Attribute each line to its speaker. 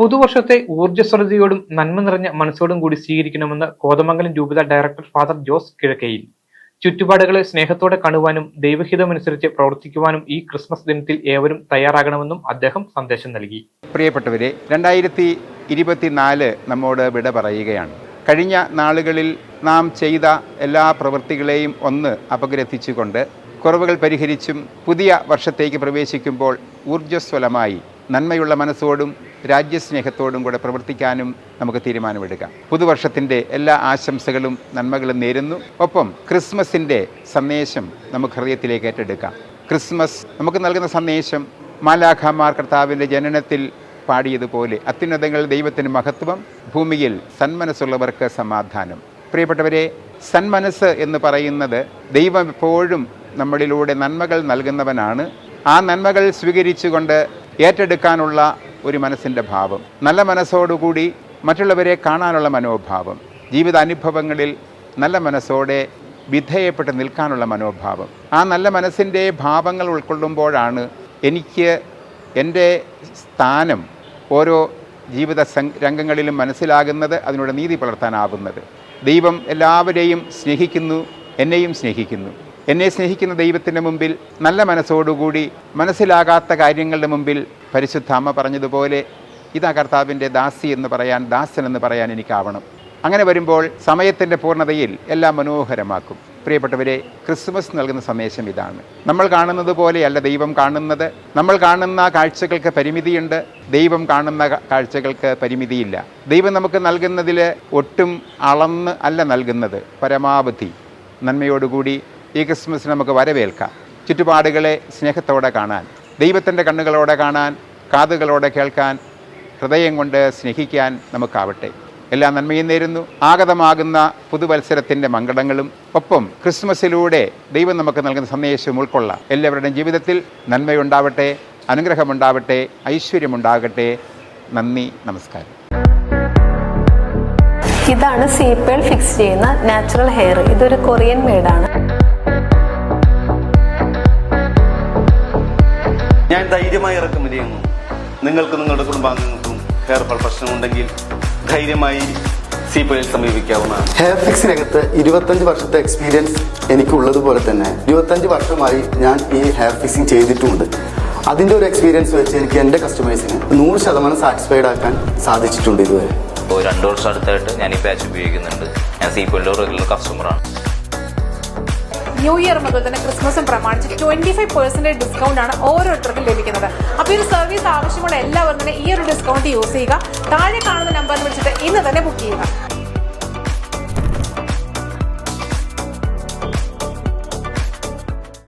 Speaker 1: പുതുവർഷത്തെ ഊർജസ്വലതയോടും നന്മ നിറഞ്ഞ മനസ്സോടും കൂടി സ്വീകരിക്കണമെന്ന് കോതമംഗലം രൂപത ഡയറക്ടർ ഫാദർ ജോസ് കിഴക്കയിൽ. ചുറ്റുപാടുകളെ സ്നേഹത്തോടെ കാണുവാനും ദൈവഹിതമനുസരിച്ച് പ്രവർത്തിക്കുവാനും ഈ ക്രിസ്മസ് ദിനത്തിൽ ഏവരും തയ്യാറാകണമെന്നും അദ്ദേഹം സന്ദേശം നൽകി.
Speaker 2: പ്രിയപ്പെട്ടവരെ രണ്ടായിരത്തി ഇരുപത്തിനാല് നമ്മോട് വിട പറയുകയാണ്. കഴിഞ്ഞ നാളുകളിൽ നാം ചെയ്ത എല്ലാ പ്രവൃത്തികളെയും ഒന്ന് അപഗ്രഥിച്ചുകൊണ്ട് കുറവുകൾ പരിഹരിച്ചും പുതിയ വർഷത്തേക്ക് പ്രവേശിക്കുമ്പോൾ ഊർജസ്വലമായി നന്മയുള്ള മനസ്സോടും രാജ്യസ്നേഹത്തോടും കൂടെ പ്രവർത്തിക്കാനും നമുക്ക് തീരുമാനമെടുക്കാം. പുതുവർഷത്തിന്റെ എല്ലാ ആശംസകളും നന്മകളും നേരുന്നു. ഒപ്പം ക്രിസ്മസിന്റെ സന്ദേശം നമുക്ക് ഹൃദയത്തിലേക്ക് ഏറ്റെടുക്കാം. ക്രിസ്മസ് നമുക്ക് നൽകുന്ന സന്ദേശം മാലാഖമാർ കർത്താവിന്റെ ജനനത്തിൽ പാടിയതുപോലെ അത്യുന്നതങ്ങൾ ദൈവത്തിന് മഹത്വം ഭൂമിയിൽ സന്മനസ്സുള്ളവർക്ക് സമാധാനം. പ്രിയപ്പെട്ടവരെ സന്മനസ് എന്ന് പറയുന്നത് ദൈവം എപ്പോഴും നമ്മളിലൂടെ നന്മകൾ നൽകുന്നവനാണ്. ആ നന്മകൾ സ്വീകരിച്ചുകൊണ്ട് ഏറ്റെടുക്കാനുള്ള ഒരു മനസ്സിന്റെ ഭാവം നല്ല മനസ്സോടുകൂടി മറ്റുള്ളവരെ കാണാനുള്ള മനോഭാവം ജീവിതാനുഭവങ്ങളിൽ നല്ല മനസ്സോടെ വിധേയപ്പെട്ട് നിൽക്കാനുള്ള മനോഭാവം. ആ നല്ല മനസ്സിന്റെ ഭാവങ്ങൾ ഉൾക്കൊള്ളുമ്പോഴാണ് എനിക്ക് എന്റെ സ്ഥാനം ഓരോ ജീവിത രംഗങ്ങളിലും മനസ്സിലാകുന്നത് അതിനോട് നീതി പുലർത്താനാവുന്നത്. ദൈവം എല്ലാവരെയും സ്നേഹിക്കുന്നു എന്നെയും സ്നേഹിക്കുന്നു. എന്നെ സ്നേഹിക്കുന്ന ദൈവത്തിന്റെ മുമ്പിൽ നല്ല മനസ്സോടുകൂടി മനസ്സിലാകാത്ത കാര്യങ്ങളുടെ മുമ്പിൽ പരിശുദ്ധ അമ്മ പറഞ്ഞതുപോലെ ഇതാ കർത്താവിന്റെ ദാസി എന്ന് പറയാൻ ദാസൻ എന്ന് പറയാൻ എനിക്കാവണം. അങ്ങനെ വരുമ്പോൾ സമയത്തിന്റെ പൂർണതയിൽ എല്ലാം മനോഹരമാക്കും. പ്രിയപ്പെട്ടവരെ ക്രിസ്മസ് നൽകുന്ന സന്ദേശം ഇതാണ്. നമ്മൾ കാണുന്നത് പോലെയല്ല ദൈവം കാണുന്നത്. നമ്മൾ കാണുന്ന കാഴ്ചകൾക്ക് പരിമിതിയുണ്ട്. ദൈവം കാണുന്ന കാഴ്ചകൾക്ക് പരിമിതിയില്ല. ദൈവം നമുക്ക് നൽകുന്നതിൽ ഒട്ടും അളന്ന് അല്ല നൽകുന്നത്. പരമാവധി നന്മയോടുകൂടി ഈ ക്രിസ്മസിന് നമുക്ക് വരവേൽക്കാം. ചുറ്റുപാടുകളെ സ്നേഹത്തോടെ കാണാൻ ദൈവത്തിന്റെ കണ്ണുകളോടെ കാണാൻ കാതുകളോടെ കേൾക്കാൻ ഹൃദയം കൊണ്ട് സ്നേഹിക്കാൻ നമുക്കാവട്ടെ. എല്ലാ നന്മയും നേരുന്നു. ആഗതമാകുന്ന പുതുവത്സരത്തിന്റെ മംഗളങ്ങളും ഒപ്പം ക്രിസ്മസിലൂടെ ദൈവം നമുക്ക് നൽകുന്ന സന്ദേശവും ഉൾക്കൊള്ളാം. എല്ലാവരുടെയും ജീവിതത്തിൽ നന്മയുണ്ടാവട്ടെ അനുഗ്രഹമുണ്ടാവട്ടെ ഐശ്വര്യമുണ്ടാകട്ടെ. നന്ദി നമസ്കാരം.
Speaker 3: ഇതാണ് സീപ്പേൾ ഫിക്സ് ചെയ്യുന്ന നാച്ചുറൽ ഹെയർ. ഇതൊരു കൊറിയൻ മെയ്ഡാണ്
Speaker 4: ഞാൻ ധൈര്യമായി ഇറക്കുമതി ചെയ്യുന്നു നിങ്ങൾക്ക് നിങ്ങളുടെ കുടുംബാംഗങ്ങൾക്കും ഹെയർ ഫാൾ പ്രശ്നമുണ്ടെങ്കിൽ ധൈര്യമായി സീപ്പയിൽ സമീപിക്കാവുന്നതാണ്.
Speaker 5: ഹെയർ ഫിക്സിനകത്ത് ഇരുപത്തഞ്ച് വർഷത്തെ എക്സ്പീരിയൻസ് എനിക്കുള്ളതുപോലെ തന്നെ ഇരുപത്തഞ്ച് വർഷമായി ഞാൻ ഈ ഹെയർ ഫിക്സിങ് ചെയ്തിട്ടുമുണ്ട് അതിന്റെ ഒരു എക്സ്പീരിയൻസ് വെച്ച് എനിക്ക് എന്റെ കസ്റ്റമേഴ്സിന് നൂറ് ശതമാനം സാറ്റിസ്ഫൈഡ് ആക്കാൻ സാധിച്ചിട്ടുണ്ട് ഇതുവരെ.
Speaker 6: ഇപ്പോൾ രണ്ട് വർഷം അടുത്തായിട്ട് ഞാൻ ഈ പാച്ച് ഉപയോഗിക്കുന്നുണ്ട്. ഞാൻ സീപ്പോയിന്റെ റെഗുലർ കസ്റ്റമറാണ്
Speaker 7: ന്യൂ ഇയർ മുതൽ തന്നെ ക്രിസ്മസും പ്രമാണിച്ച് ട്വന്റി ഫൈവ് പെർസെന്റേജ് ഡിസ്കൗണ്ട് ആണ് ഓരോരുത്തർക്കും ലഭിക്കുന്നത്. അപ്പോൾ ഈ ഒരു സർവീസ് ആവശ്യമുള്ള എല്ലാവരും തന്നെ ഈ ഒരു ഡിസ്കൗണ്ട് യൂസ് ചെയ്യുക. താഴെ കാണുന്ന നമ്പറിൽ വിളിച്ചിട്ട് ഇന്ന് തന്നെ ബുക്ക് ചെയ്യുക.